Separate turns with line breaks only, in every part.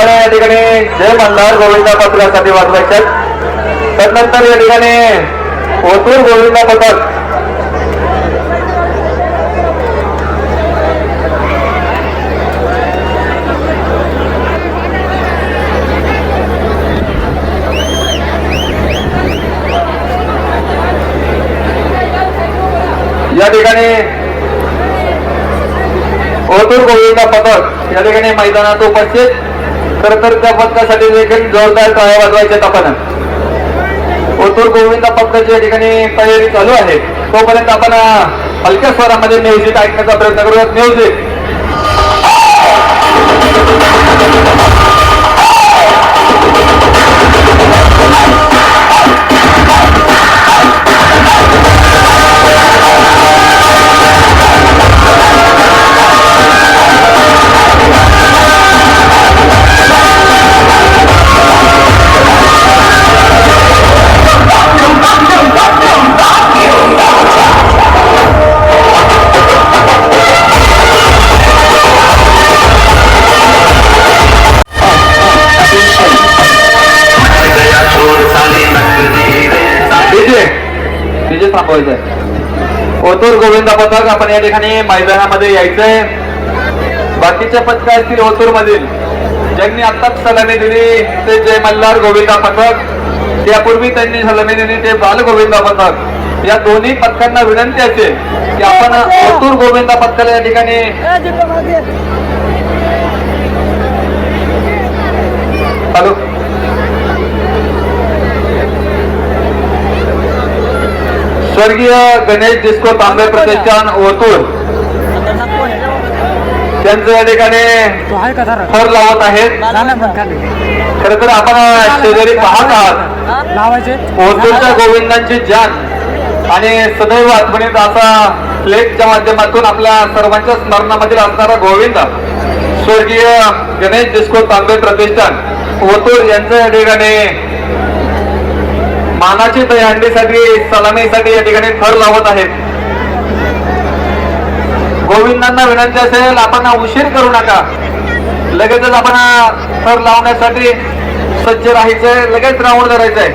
टाळे या ठिकाणी जय मल्हार गोविंदा पथकासाठी वाजवायचे त्यानंतर या ठिकाणी ओतूर गोविंदा पथक या ठिकाणी ओतूर गोविंदा पथक या ठिकाणी मैदानात उपस्थित खर तर त्या पथकासाठी देखील जोरदार टाळ्या वाजवायच्या आपण ओतूर गोविंदा पथकाची ठिकाणी तयारी चालू आहे. तोपर्यंत आपण हलक्या स्वरामध्ये म्युझिक ऐकण्याचा प्रयत्न करूयात. म्युझिक. पथक आपण या ठिकाणी मैदानामध्ये यायचंय. बाकीच्या पथक असतील ओतूर मधील ज्यांनी आत्ताच सलामी दिली ते जय मल्हार गोविंदा पथक. त्यापूर्वी त्यांनी सलामी दिली ते बाल गोविंदा पथक. या दोन्ही पथकांना विनंती असेल की आपण ओतूर गोविंदा पथकाला या ठिकाणी हॅलो. स्वर्गीय गणेश डिस्को तांबे प्रतिष्ठान ओतूर त्यांचं या ठिकाणी थर लावत आहेत. खर तर आपण शेजारी पाहत आहात. ओतूरच्या गोविंदांची जान आणि सदैव आठवणीत असा फ्लेक्सच्या माध्यमातून आपल्या सर्वांच्या स्मरणामधील असणारा गोविंद स्वर्गीय गणेश डिस्को तांबे प्रतिष्ठान ओतूर यांचं या ठिकाणी मानाची दहीहंडीसाठी सलामीसाठी या ठिकाणी थर लावत आहेत. गोविंदांना विनंती असेल आपण उशीर करू नका. लगेचच आपण थर लावण्यासाठी सज्ज राहायचंय लगेच राऊंड धरायचंय.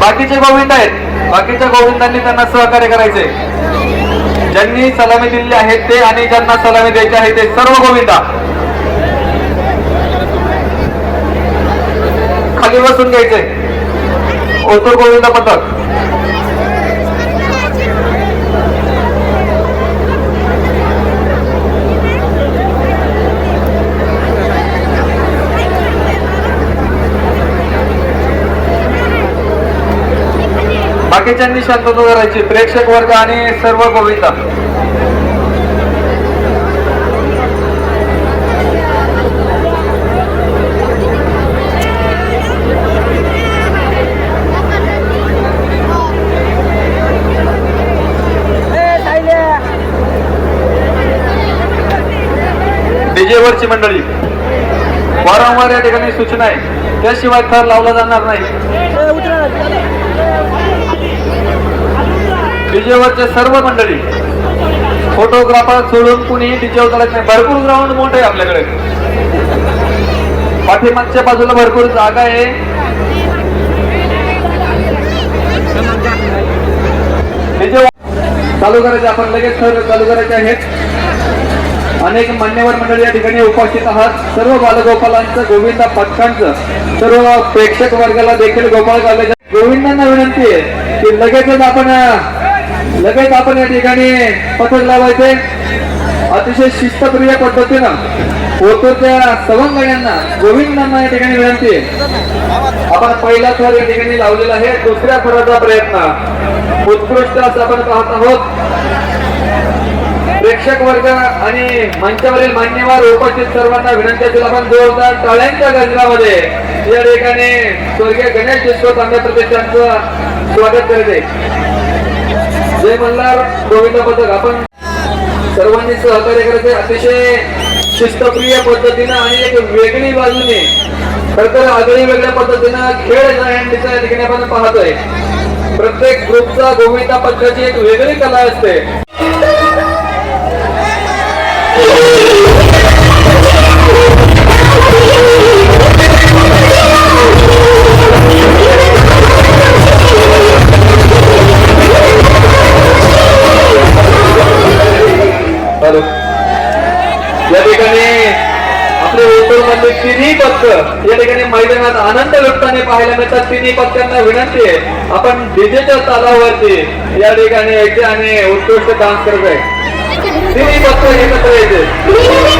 बाकीचे गोविंद आहेत. बाकीच्या गोविंदांनी त्यांना सहकार्य करायचे ज्यांनी सलामी दिलेली आहे ते आणि ज्यांना सलामी द्यायची आहे ते सर्व गोविंदा. खाली बसून घ्यायचंय. उत्तर गोविंद पथक. बाकीच्यांनी शांतता करायची प्रेक्षक वर्ग आणि सर्व गोविंदा. वारंवार या ठिकाणी सूचना आहे. त्याशिवाय थर लावला जाणार नाही. डीजेवरचे सर्व मंडळी फोटोग्राफर सोडून कुणी डीजेवर चालत नाही. भरपूर ग्राउंड मोठं आहे आपल्याकडे. पाठीमागच्या बाजूला भरपूर जागा आहे. डीजे चालू करायचे आपण लगेच चालू करायचे आहेत. अनेक मान्यवर मंडळी या ठिकाणी उपस्थित आहात. सर्व बालगोपालांचं गोविंदा पथकांचं सर्व प्रेक्षक वर्गाला देखील गोपाळ कॉलेज गोविंदांना विनंती आहे की लगेचच आपण लगेच आपण या ठिकाणी पथक लावायचे. अतिशय शिस्तप्रिय पद्धतीनं ओतूरच्या सवंगण्यांना गोविंदांना या ठिकाणी विनंती आहे. आपण पहिला थर या ठिकाणी लावलेला आहे. दुसऱ्या थराचा प्रयत्न. उत्कृष्ट असं आपण पाहत आहोत. प्रेक्षक वर्ग आणि मंचावरील मान्यवर उपस्थित सर्वांना विनंती असेल आपण जोरदार टाळ्यांच्या गजरामध्ये या ठिकाणी स्वर्गीय गणेश डिस्को आंध्र प्रदेशांचं स्वागत करते जय मल्हार गोविंद पथक आपण सर्वांनी सहकार्य करायचे अतिशय शिस्तप्रिय पद्धतीनं आणि एक वेगळी बाजूने खर तर आगळी वेगळ्या पद्धतीनं खेळ दहीहंडीचा या ठिकाणी आपण पाहतोय. प्रत्येक ग्रुपचा गोविंदा पथकाची एक वेगळी कला असते. ठिकाणी आपले या ठिकाणी मैदानात आनंद पाहायला मिळतात विनंती आहे. आपण डीजेच्या तालावरती या ठिकाणी यायचे आणि उत्कृष्ट डान्स करत आहे. तिन्ही पक्ष एकत्र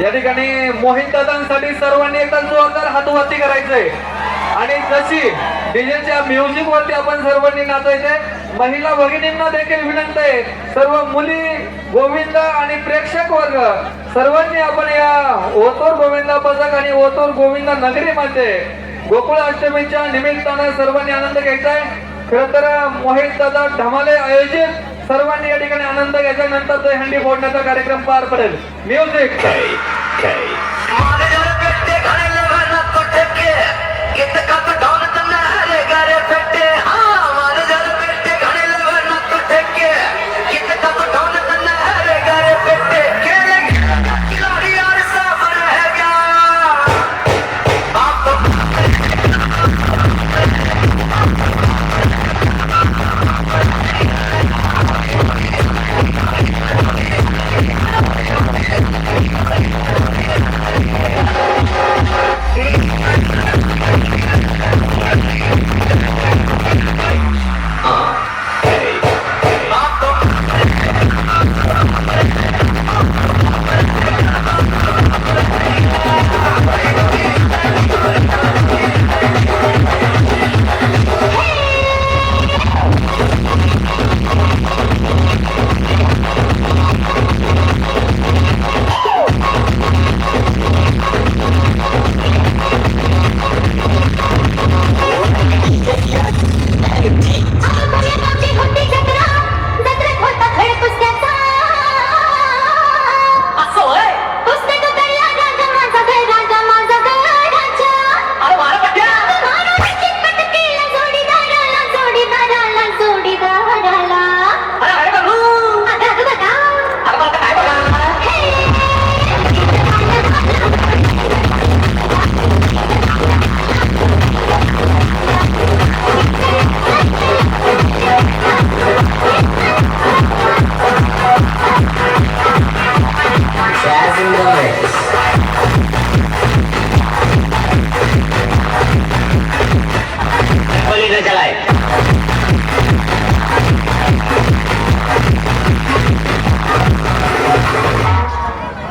या ठिकाणी मोहित दादांसाठी सर्वांनी एकदा जोरदार हातवरती करायचंय. आणि जशी डीजेच्या म्युझिक वरती आपण सर्वांनी नाचायचंय महिला भगिनींना देखील विनंती आहे. सर्व मुली गोविंद आणि प्रेक्षक वर्ग सर्वांनी आपण या ओतोर गोविंदा पथक आणि ओतोर गोविंदा नगरीमध्ये गोकुळ अष्टमीच्या निमित्तानं सर्वांनी आनंद घ्यायचा आहे. खर तर मोहित दादा धमाले आयोजित सर्वांनी या ठिकाणी आनंद घ्यायचा नंतर दहीहंडी फोडण्याचा कार्यक्रम पार पडेल. म्युझिक प्रत्येकाने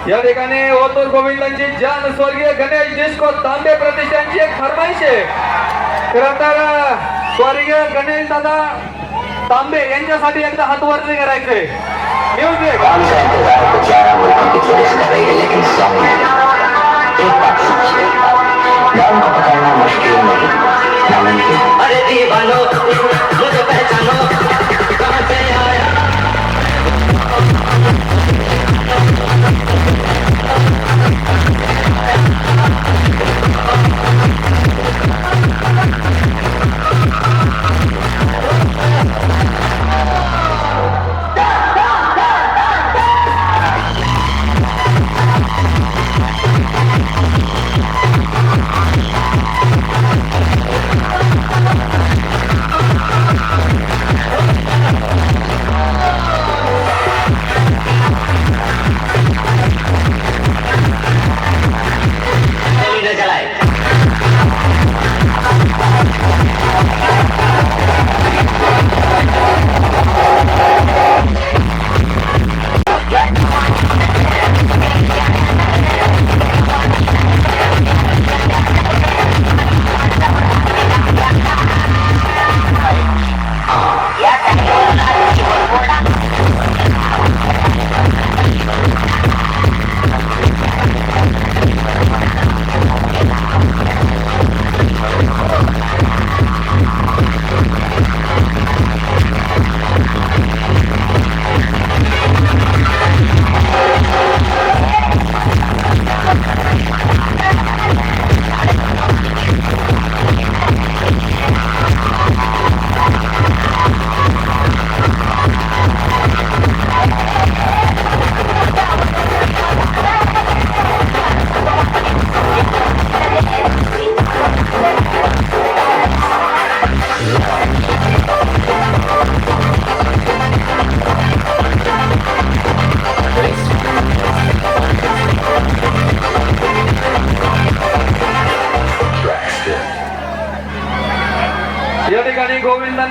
या ठिकाणी ओतूर गोविंदांची जन स्वर्गीय गणेश डिस्को तांबे प्रतिष्ठानची एक फरमाईश आहे. खर तर स्वर्गीय गणेश दादा तांबे यांच्यासाठी एकदा हात वरती करायचंय. म्युझिक
कर रही है लेकिन सॉन्ग नहीं एक बात समझिए गाँव को पकड़ना मुश्किल नहीं नामुमकिन
अरे दीवानो मुझे पहचानो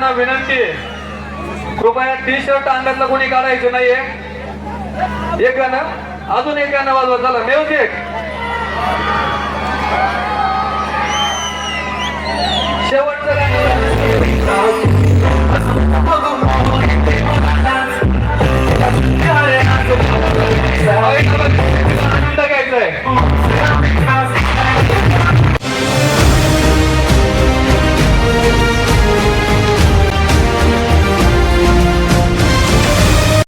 सगळ्यांना विनंती आहे. कृपया टी शर्ट अंगातलं कोणी काढायचं नाहीये. एक गाणं अजून एक गाणं वाजवा चला म्युझिक. शेवटचं गाणं. टाकायचंय